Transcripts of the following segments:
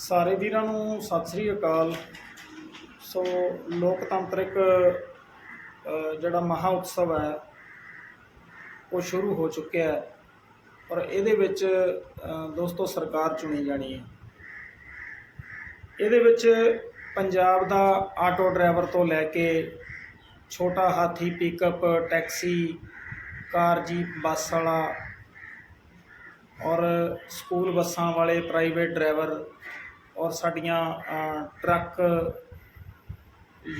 ਸਾਰੇ ਵੀਰਾਂ ਨੂੰ ਸਤਿ ਸ੍ਰੀ ਅਕਾਲ। ਸੋ ਲੋਕਤੰਤਰਿਕ ਜਿਹੜਾ ਮਹਾ ਉਤਸਵ ਹੈ, ਉਹ ਸ਼ੁਰੂ ਹੋ ਚੁੱਕਿਆ ਹੈ। ਔਰ ਇਹਦੇ ਵਿੱਚ ਦੋਸਤੋ ਸਰਕਾਰ ਚੁਣੀ ਜਾਣੀ ਹੈ। ਇਹਦੇ ਵਿੱਚ ਪੰਜਾਬ ਦਾ ਆਟੋ ਡਰਾਈਵਰ ਤੋਂ ਲੈ ਕੇ ਛੋਟਾ ਹਾਥੀ pickup taxi car jeep bus ਵਾਲਾ ਔਰ ਸਕੂਲ ਬੱਸਾਂ ਵਾਲੇ ਪ੍ਰਾਈਵੇਟ ਡਰਾਈਵਰ ਔਰ ਸਾਡੀਆਂ ਟਰੱਕ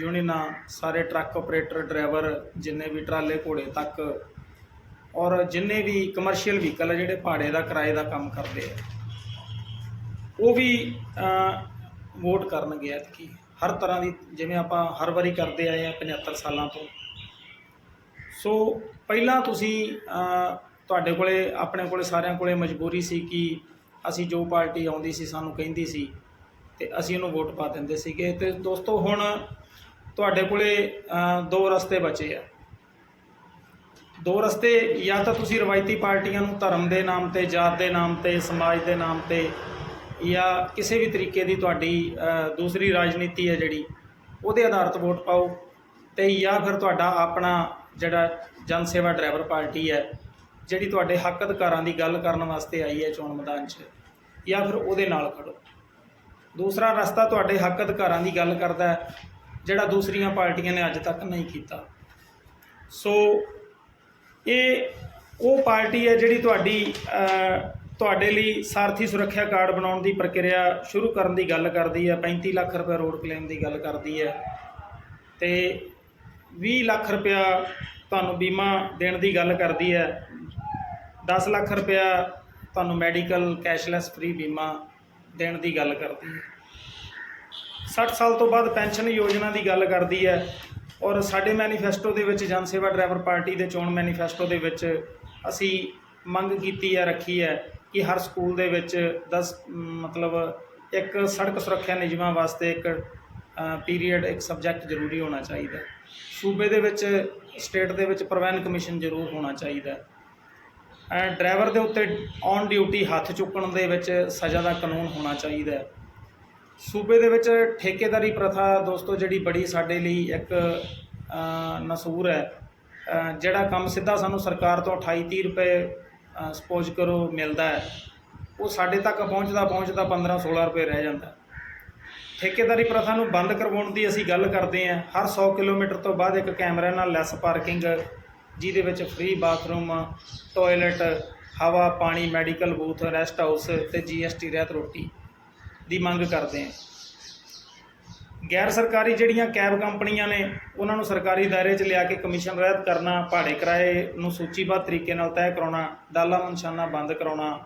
ਯੂਨੀਅਨਾਂ, ਸਾਰੇ ਟਰੱਕ ਆਪਰੇਟਰ ਡਰਾਈਵਰ, ਜਿੰਨੇ ਵੀ ਟਰਾਲੇ ਘੋੜੇ ਤੱਕ ਔਰ ਜਿੰਨੇ ਵੀ ਕਮਰਸ਼ੀਅਲ ਵਹੀਕਲ ਆ ਜਿਹੜੇ ਭਾੜੇ ਦਾ, ਕਿਰਾਏ ਦਾ ਕੰਮ ਕਰਦੇ ਆ, ਉਹ ਵੀ ਵੋਟ ਕਰਨਗੇ ਐਤਕੀ। ਹਰ ਤਰ੍ਹਾਂ ਦੀ, ਜਿਵੇਂ ਆਪਾਂ ਹਰ ਵਾਰੀ ਕਰਦੇ ਆਏ ਆ 75 ਸਾਲਾਂ ਤੋਂ। ਸੋ ਪਹਿਲਾਂ ਤੁਸੀਂ ਤੁਹਾਡੇ ਕੋਲੇ, ਆਪਣੇ ਕੋਲੇ ਸਾਰਿਆਂ ਕੋਲੇ ਮਜਬੂਰੀ ਸੀ ਕਿ ਅਸੀਂ ਜੋ ਪਾਰਟੀ ਆਉਂਦੀ ਸੀ, ਸਾਨੂੰ ਕਹਿੰਦੀ ਸੀ ਤੇ ਅਸੀਂ ਉਹਨੂੰ ਵੋਟ ਪਾ ਦਿੰਦੇ ਸੀਗੇ ਤੇ ਦੋਸਤੋ ਹੁਣ ਤੁਹਾਡੇ ਕੋਲੇ ਦੋ ਰਸਤੇ ਬਚੇ ਆ। ਦੋ ਰਸਤੇ, ਜਾਂ ਤਾਂ ਤੁਸੀਂ ਰਵਾਇਤੀ ਪਾਰਟੀਆਂ ਨੂੰ ਧਰਮ ਦੇ ਨਾਮ ਤੇ, ਜਾਤ ਦੇ ਨਾਮ ਤੇ, ਸਮਾਜ ਦੇ ਨਾਮ ਤੇ, ਜਾਂ ਕਿਸੇ ਵੀ ਤਰੀਕੇ ਦੀ ਤੁਹਾਡੀ ਦੂਸਰੀ ਰਾਜਨੀਤੀ ਹੈ ਜਿਹੜੀ, ਉਹਦੇ ਆਧਾਰਿਤ ਵੋਟ ਪਾਓ। ਤੇ ਜਾਂ ਫਿਰ ਤੁਹਾਡਾ ਆਪਣਾ ਜਿਹੜਾ ਜਨ ਸੇਵਾ ਡਰਾਈਵਰ ਪਾਰਟੀ ਹੈ, ਜਿਹੜੀ ਤੁਹਾਡੇ ਹੱਕ ਅਧਿਕਾਰਾਂ ਦੀ ਗੱਲ ਕਰਨ ਵਾਸਤੇ ਆਈ ਹੈ ਚੋਣ ਮੈਦਾਨ 'ਚ, ਜਾਂ ਫਿਰ ਉਹਦੇ ਨਾਲ ਖੜੋ। ਦੂਸਰਾ ਰਸਤਾ ਤੁਹਾਡੇ ਹੱਕ ਅਧਿਕਾਰਾਂ ਦੀ ਗੱਲ ਕਰਦਾ ਹੈ, ਜਿਹੜਾ ਦੂਸਰੀਆਂ ਪਾਰਟੀਆਂ ਨੇ ਅੱਜ ਤੱਕ ਨਹੀਂ ਕੀਤਾ। ਸੋ ਇਹ ਉਹ ਪਾਰਟੀ ਹੈ ਜਿਹੜੀ ਤੁਹਾਡੀ ਤੁਹਾਡੇ ਲਈ ਸਾਰਥੀ ਸੁਰੱਖਿਆ ਕਾਰਡ ਬਣਾਉਣ ਦੀ ਪ੍ਰਕਿਰਿਆ ਸ਼ੁਰੂ ਕਰਨ ਦੀ ਗੱਲ ਕਰਦੀ ਹੈ 35 ਲੱਖ ਰੁਪਏ ਰੋਡ ਕਲੇਮ ਦੀ ਗੱਲ ਕਰਦੀ ਹੈ ਤੇ 20 ਲੱਖ ਰੁਪਇਆ ਤੁਹਾਨੂੰ ਬੀਮਾ ਦੇਣ ਦੀ ਗੱਲ ਕਰਦੀ ਹੈ 10 ਲੱਖ ਰੁਪਇਆ ਤੁਹਾਨੂੰ ਮੈਡੀਕਲ ਕੈਸ਼ਲੈਸ ਫ੍ਰੀ ਬੀਮਾ ਦੇਣ ਦੀ ਗੱਲ ਕਰਦੀ ਹੈ। 60 ਸਾਲ ਤੋਂ ਬਾਅਦ ਪੈਨਸ਼ਨ ਯੋਜਨਾ ਦੀ ਗੱਲ ਕਰਦੀ ਹੈ ਔਰ ਸਾਡੇ ਮੈਨੀਫੈਸਟੋ ਦੇ ਵਿੱਚ ਜਨ ਸੇਵਾ ਡਰਾਈਵਰ ਪਾਰਟੀ ਦੇ ਚੋਣ ਮੈਨੀਫੈਸਟੋ ਦੇ ਵਿੱਚ ਅਸੀਂ ਮੰਗ ਕੀਤੀ ਹੈ, ਰੱਖੀ ਹੈ ਕਿ ਹਰ ਸਕੂਲ ਦੇ ਵਿੱਚ 10 ਮਤਲਬ ਇੱਕ ਸੜਕ ਸੁਰੱਖਿਆ ਨਿਯਮਾਂ ਵਾਸਤੇ ਇੱਕ ਪੀਰੀਅਡ ਇੱਕ ਸਬਜੈਕਟ ਜ਼ਰੂਰੀ ਹੋਣਾ ਚਾਹੀਦਾ ਸੂਬੇ ਦੇ ਵਿੱਚ ਸਟੇਟ ਦੇ ਵਿੱਚ ਪ੍ਰਵੈਨ ਕਮਿਸ਼ਨ ਜ਼ਰੂਰ ਹੋਣਾ ਚਾਹੀਦਾ ਡਰਾਈਵਰ ਦੇ ਉੱਤੇ ਔਨ ਡਿਊਟੀ ਹੱਥ ਚੁੱਕਣ ਦੇ ਵਿੱਚ ਸਜ਼ਾ ਦਾ ਕਾਨੂੰਨ ਹੋਣਾ ਚਾਹੀਦਾ ਹੈ। ਸੂਬੇ ਦੇ ਵਿੱਚ ਠੇਕੇਦਾਰੀ ਪ੍ਰਥਾ ਦੋਸਤੋ ਜਿਹੜੀ ਬੜੀ ਸਾਡੇ ਲਈ ਇੱਕ ਨਸੂਰ ਹੈ। ਜਿਹੜਾ ਕੰਮ ਸਿੱਧਾ ਸਾਨੂੰ ਸਰਕਾਰ ਤੋਂ 28 30 ਰੁਪਏ ਸਪੋਜ਼ ਕਰੋ ਮਿਲਦਾ ਹੈ, ਉਹ ਸਾਡੇ ਤੱਕ ਪਹੁੰਚਦਾ ਪਹੁੰਚਦਾ 15 16 ਰੁਪਏ ਰਹਿ ਜਾਂਦਾ ਠੇਕੇਦਾਰੀ ਪ੍ਰਥਾ ਨੂੰ ਬੰਦ ਕਰਵਾਉਣ ਦੀ ਅਸੀਂ ਗੱਲ ਕਰਦੇ ਹਾਂ। ਹਰ 100 ਕਿਲੋਮੀਟਰ ਤੋਂ ਬਾਅਦ ਇੱਕ ਕੈਮਰਾ ਨਾਲ ਲੈਸ ਪਾਰਕਿੰਗ ਜਿਹਦੇ ਵਿੱਚ ਫ੍ਰੀ ਬਾਥਰੂਮ ਟਾਇਲਟ ਹਵਾ, ਪਾਣੀ ਮੈਡੀਕਲ ਬੂਥ ਰੈਸਟ ਹਾਊਸ ਤੇ ਜੀਐਸਟੀ ਰਹਿਤ ਰੋਟੀ ਦੀ ਮੰਗ ਕਰਦੇ ਹਾਂ। ਗੈਰ ਸਰਕਾਰੀ ਜਿਹੜੀਆਂ ਕੈਬ ਕੰਪਨੀਆਂ ਨੇ, ਉਹਨਾਂ ਨੂੰ ਸਰਕਾਰੀ ਦਾਇਰੇ 'ਚ ਲਿਆ ਕੇ ਕਮਿਸ਼ਨ ਰਹਿਤ ਕਰਨਾ, ਭਾੜੇ ਕਿਰਾਏ ਨੂੰ ਸੂਚੀਬੱਧ ਤਰੀਕੇ ਨਾਲ ਤੈਅ ਕਰਾਉਣਾ, ਦਾਲਾ ਮਨਸ਼ਾਨਾ ਬੰਦ ਕਰਾਉਣਾ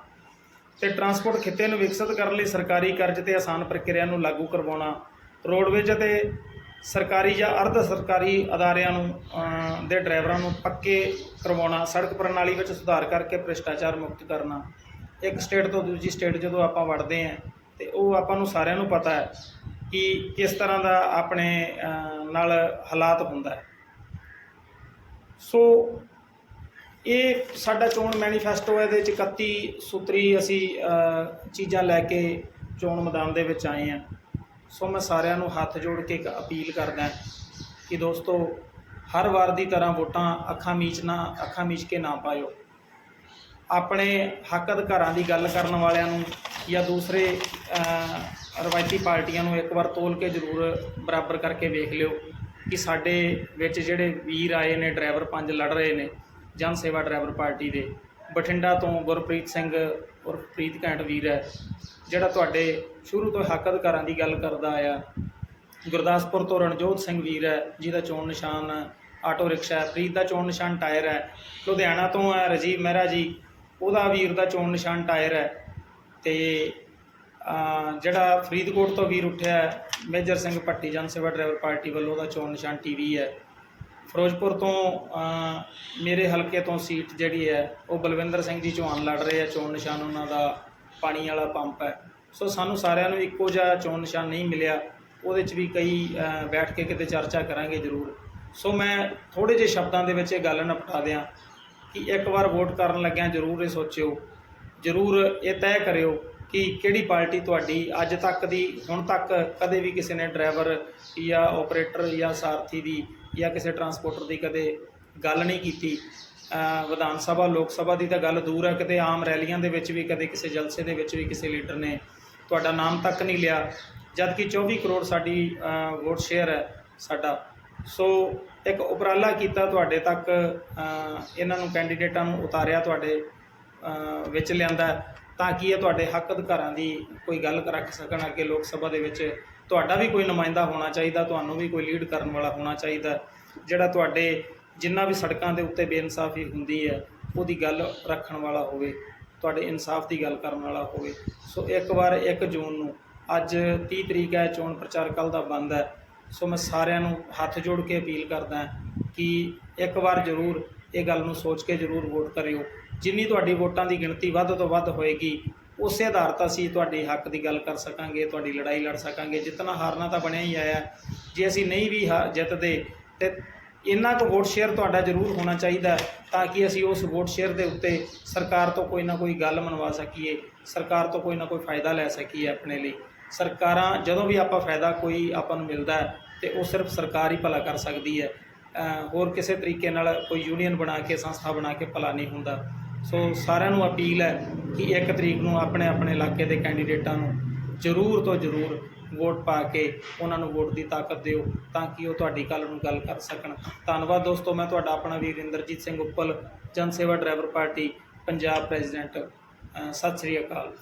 ਤੇ ਟਰਾਂਸਪੋਰਟ ਖਿੱਤੇ ਨੂੰ ਵਿਕਸਿਤ ਕਰਨ ਲਈ ਸਰਕਾਰੀ ਕਰਜ਼ ਤੇ ਆਸਾਨ ਪ੍ਰਕਿਰਿਆ ਨੂੰ ਲਾਗੂ ਕਰਵਾਉਣਾ ਰੋਡਵੇਜ ਅਤੇ ਸਰਕਾਰੀ ਜਾਂ ਅਰਧ ਸਰਕਾਰੀ ਅਦਾਰਿਆਂ ਨੂੰ ਦੇ ਡਰਾਈਵਰਾਂ ਨੂੰ ਪੱਕੇ ਕਰਵਾਉਣਾ, ਸੜਕ ਪ੍ਰਣਾਲੀ ਵਿੱਚ ਸੁਧਾਰ ਕਰਕੇ ਭ੍ਰਿਸ਼ਟਾਚਾਰ ਮੁਕਤ ਕਰਨਾ। ਇੱਕ ਸਟੇਟ ਤੋਂ ਦੂਜੀ ਸਟੇਟ ਜਦੋਂ ਆਪਾਂ ਵੜਦੇ ਹਾਂ, ਤੇ ਉਹ ਆਪਾਂ ਨੂੰ ਸਾਰਿਆਂ ਨੂੰ ਪਤਾ ਹੈ ਕਿ ਕਿਸ ਤਰ੍ਹਾਂ ਦਾ ਆਪਣੇ ਨਾਲ ਹਾਲਾਤ ਹੁੰਦਾ ਹੈ। ਸੋ ਇਹ ਸਾਡਾ ਚੋਣ ਮੈਨੀਫੈਸਟੋ ਹੈ, ਇਹਦੇ ਵਿੱਚ 31 ਸੂਤਰੀ ਅਸੀਂ ਚੀਜ਼ਾਂ ਲੈ ਕੇ ਚੋਣ ਮੈਦਾਨ ਦੇ ਵਿੱਚ ਆਏ ਹਾਂ। ਸੋ ਮੈਂ ਸਾਰਿਆਂ ਨੂੰ ਹੱਥ ਜੋੜ ਕੇ ਇੱਕ ਅਪੀਲ ਕਰਦਾ ਕਿ ਦੋਸਤੋ, ਹਰ ਵਾਰ ਦੀ ਤਰ੍ਹਾਂ ਵੋਟਾਂ ਅੱਖਾਂ ਮੀਚ ਨਾ, ਅੱਖਾਂ ਮੀਚ ਕੇ ਨਾ ਪਾਇਓ। ਆਪਣੇ ਹੱਕ ਅਧਿਕਾਰਾਂ ਦੀ ਗੱਲ ਕਰਨ ਵਾਲਿਆਂ ਨੂੰ ਜਾਂ ਦੂਸਰੇ ਰਵਾਇਤੀ ਪਾਰਟੀਆਂ ਨੂੰ ਇੱਕ ਵਾਰ ਤੋਲ ਕੇ ਜ਼ਰੂਰ ਬਰਾਬਰ ਕਰਕੇ ਵੇਖ ਲਿਓ ਕਿ ਸਾਡੇ ਵਿੱਚ ਜਿਹੜੇ ਵੀਰ ਆਏ ਨੇ, ਡਰਾਈਵਰ ਪੰਜ ਲੜ ਰਹੇ ਨੇ, ਜਨ ਸੇਵਾ ਡਰਾਈਵਰ ਪਾਰਟੀ ਦੇ। ਬਠਿੰਡਾ ਤੋਂ ਗੁਰਪ੍ਰੀਤ ਸਿੰਘ ਔਰ ਪ੍ਰੀਤ ਘੈਂਟ ਵੀਰ ਹੈ, ਜਿਹੜਾ ਤੁਹਾਡੇ ਸ਼ੁਰੂ ਤੋਂ ਹੱਕ ਅਧਿਕਾਰਾਂ ਦੀ ਗੱਲ ਕਰਦਾ ਆਇਆ। ਗੁਰਦਾਸਪੁਰ ਤੋਂ ਰਣਜੋਤ ਸਿੰਘ ਵੀਰ ਹੈ, ਜਿਹਦਾ ਚੋਣ ਨਿਸ਼ਾਨ ਆਟੋ ਰਿਕਸ਼ਾ ਹੈ, ਪ੍ਰੀਤ ਦਾ ਚੋਣ ਨਿਸ਼ਾਨ ਟਾਇਰ ਹੈ, ਲੁਧਿਆਣਾ ਤੋਂ ਹੈ ਰਜੀਵ ਮਹਿਰਾ ਜੀ, ਉਹਦਾ ਵੀਰ ਦਾ ਚੋਣ ਨਿਸ਼ਾਨ ਟਾਇਰ ਹੈ ਤੇ ਜਿਹੜਾ ਫਰੀਦਕੋਟ ਤੋਂ ਵੀਰ ਉੱਠਿਆ ਮੇਜਰ ਸਿੰਘ ਭੱਟੀ ਜਨ ਸੇਵਾ ਡਰਾਈਵਰ ਪਾਰਟੀ ਵੱਲੋਂ ਉਹਦਾ ਚੋਣ ਨਿਸ਼ਾਨ ਟੀਵੀ ਹੈ। ਫਿਰੋਜ਼ਪੁਰ ਤੋਂ ਮੇਰੇ ਹਲਕੇ ਤੋਂ ਸੀਟ ਜਿਹੜੀ ਹੈ, ਉਹ ਬਲਵਿੰਦਰ ਸਿੰਘ ਜੀ ਚੌਹਾਨ ਲੜ ਰਹੇ ਆ। ਚੋਣ ਨਿਸ਼ਾਨ ਉਹਨਾਂ ਦਾ ਪਾਣੀ ਵਾਲਾ ਪੰਪ ਹੈ। ਸੋ ਸਾਨੂੰ ਸਾਰਿਆਂ ਨੂੰ ਇੱਕੋ ਜਿਹਾ ਚੋਣ ਨਿਸ਼ਾਨ ਨਹੀਂ ਮਿਲਿਆ। ਉਹਦੇ 'ਚ ਵੀ ਕਈ ਬੈਠ ਕੇ ਕਿਤੇ ਚਰਚਾ ਕਰਾਂਗੇ ਜ਼ਰੂਰ। ਸੋ ਮੈਂ ਥੋੜੇ ਜਿਹੇ ਸ਼ਬਦਾਂ ਦੇ ਵਿੱਚ ਇਹ ਗੱਲ ਨਿਪਟਾ ਦਿਆਂ ਕਿ ਇੱਕ ਵਾਰ ਵੋਟ ਕਰਨ ਲੱਗਿਆਂ ਜ਼ਰੂਰ ਇਹ ਸੋਚਿਓ। ਜ਼ਰੂਰ ਇਹ ਤੈਅ ਕਰਿਓ ਕਿ ਕਿਹੜੀ ਪਾਰਟੀ ਤੁਹਾਡੀ ਅੱਜ ਤੱਕ ਦੀ, ਹੁਣ ਤੱਕ ਕਦੇ ਵੀ ਕਿਸੇ ਨੇ ਡਰਾਈਵਰ ਜਾਂ ਆਪਰੇਟਰ ਜਾਂ ਸਾਰਥੀ ਦੀ ਜਾਂ ਕਿਸੇ ਟਰਾਂਸਪੋਰਟਰ ਦੀ ਕਦੇ ਗੱਲ ਨਹੀਂ ਕੀਤੀ? ਵਿਧਾਨ ਸਭਾ, ਲੋਕ ਸਭਾ ਦੀ ਤਾਂ ਗੱਲ ਦੂਰ ਹੈ, ਕਿਤੇ ਆਮ ਰੈਲੀਆਂ ਦੇ ਵਿੱਚ ਵੀ, ਕਦੇ ਕਿਸੇ ਜਲਸੇ ਦੇ ਵਿੱਚ ਵੀ ਕਿਸੇ ਲੀਡਰ ਨੇ ਤੁਹਾਡਾ ਨਾਮ ਤੱਕ ਨਹੀਂ ਲਿਆ। ਜਦ ਕਿ 24 ਕਰੋੜ ਸਾਡੀ ਵੋਟ ਸ਼ੇਅਰ ਹੈ ਸਾਡਾ। ਸੋ ਇੱਕ ਉਪਰਾਲਾ ਕੀਤਾ ਤੁਹਾਡੇ ਤੱਕ ਇਹਨਾਂ ਨੂੰ, ਕੈਂਡੀਡੇਟਾਂ ਨੂੰ ਉਤਾਰਿਆ ਤੁਹਾਡੇ ਵਿੱਚ ਲਿਆਂਦਾ। ਤਾਂ ਕਿ ਇਹ ਤੁਹਾਡੇ ਹੱਕ ਅਧਿਕਾਰਾਂ ਦੀ ਕੋਈ ਗੱਲ ਰੱਖ ਸਕਣ ਅੱਗੇ ਲੋਕ ਸਭਾ ਦੇ ਵਿੱਚ? ਤੁਹਾਡਾ ਵੀ ਕੋਈ ਨੁਮਾਇੰਦਾ ਹੋਣਾ ਚਾਹੀਦਾ, ਤੁਹਾਨੂੰ ਵੀ ਕੋਈ ਲੀਡ ਕਰਨ ਵਾਲਾ ਹੋਣਾ ਚਾਹੀਦਾ। ਜਿਹੜਾ ਤੁਹਾਡੇ ਜਿੰਨਾ ਵੀ ਸੜਕਾਂ ਦੇ ਉੱਤੇ ਬੇਇਨਸਾਫੀ ਹੁੰਦੀ ਹੈ, ਉਹਦੀ ਗੱਲ ਰੱਖਣ ਵਾਲਾ ਹੋਵੇ, ਤੁਹਾਡੇ ਇਨਸਾਫ ਦੀ ਗੱਲ ਕਰਨ ਵਾਲਾ ਹੋਵੇ। ਸੋ ਇੱਕ ਵਾਰ 1 ਜੂਨ ਨੂੰ, ਅੱਜ 30 ਤਰੀਕ ਹੈ, ਚੋਣ ਪ੍ਰਚਾਰ ਕੱਲ ਦਾ ਬੰਦ ਹੈ। ਸੋ ਮੈਂ ਸਾਰਿਆਂ ਨੂੰ ਹੱਥ ਜੋੜ ਕੇ ਅਪੀਲ ਕਰਦਾ ਕਿ ਇੱਕ ਵਾਰ ਜ਼ਰੂਰ ਇਹ ਗੱਲ ਨੂੰ ਸੋਚ ਕੇ ਜ਼ਰੂਰ ਵੋਟ ਕਰਿਓ। ਜਿੰਨੀ ਤੁਹਾਡੀ ਵੋਟਾਂ ਦੀ ਗਿਣਤੀ ਵੱਧ ਤੋਂ ਵੱਧ ਹੋਏਗੀ, ਉਸੇ ਆਧਾਰ 'ਤੇ ਅਸੀਂ ਤੁਹਾਡੇ ਹੱਕ ਦੀ ਗੱਲ ਕਰ ਸਕਾਂਗੇ, ਤੁਹਾਡੀ ਲੜਾਈ ਲੜ ਸਕਾਂਗੇ ਜਿੱਤਣਾ ਹਾਰਨਾ ਤਾਂ ਬਣਿਆ ਹੀ ਆਇਆ। ਜੇ ਅਸੀਂ ਨਹੀਂ ਵੀ ਹਾ- ਜਿੱਤਦੇ, ਤੇ ਇੰਨਾ ਕੁ ਵੋਟ ਸ਼ੇਅਰ ਤੁਹਾਡਾ ਜ਼ਰੂਰ ਹੋਣਾ ਚਾਹੀਦਾ ਤਾਂ ਕਿ ਅਸੀਂ ਉਸ ਵੋਟ ਸ਼ੇਅਰ ਦੇ ਉੱਤੇ ਸਰਕਾਰ ਤੋਂ ਕੋਈ ਨਾ ਕੋਈ ਗੱਲ ਮਨਵਾ ਸਕੀਏ, ਸਰਕਾਰ ਤੋਂ ਕੋਈ ਨਾ ਕੋਈ ਫਾਇਦਾ ਲੈ ਸਕੀਏ ਆਪਣੇ ਲਈ। ਸਰਕਾਰਾਂ, ਜਦੋਂ ਵੀ ਆਪਾਂ ਫਾਇਦਾ ਕੋਈ ਆਪਾਂ ਨੂੰ ਮਿਲਦਾ ਹੈ, ਤੇ ਉਹ ਸਿਰਫ ਸਰਕਾਰ ਹੀ ਭਲਾ ਕਰ ਸਕਦੀ ਹੈ। ਹੋਰ ਕਿਸੇ ਤਰੀਕੇ ਨਾਲ ਕੋਈ ਯੂਨੀਅਨ ਬਣਾ ਕੇ, ਸੰਸਥਾ ਬਣਾ ਕੇ ਭਲਾ ਨਹੀਂ ਹੁੰਦਾ। ਸੋ ਸਾਰਿਆਂ ਨੂੰ ਅਪੀਲ ਹੈ ਕਿ 1 ਤਰੀਕ ਨੂੰ ਆਪਣੇ ਆਪਣੇ ਇਲਾਕੇ ਦੇ ਕੈਂਡੀਡੇਟਾਂ ਨੂੰ ਜ਼ਰੂਰ ਤੋਂ ਜ਼ਰੂਰ ਵੋਟ ਪਾ ਕੇ ਉਹਨਾਂ ਨੂੰ ਵੋਟ ਦੀ ਤਾਕਤ ਦਿਓ ਤਾਂ ਕਿ ਉਹ ਤੁਹਾਡੀ ਗੱਲ ਨੂੰ ਗੱਲ ਕਰ ਸਕਣ। ਧੰਨਵਾਦ ਦੋਸਤੋ, ਮੈਂ ਤੁਹਾਡਾ ਆਪਣਾ ਵੀਰ ਇੰਦਰਜੀਤ ਸਿੰਘ ਉੱਪਲ, ਜਨ ਸੇਵਾ driver party, Punjab president. Sat Sri ਅਕਾਲ।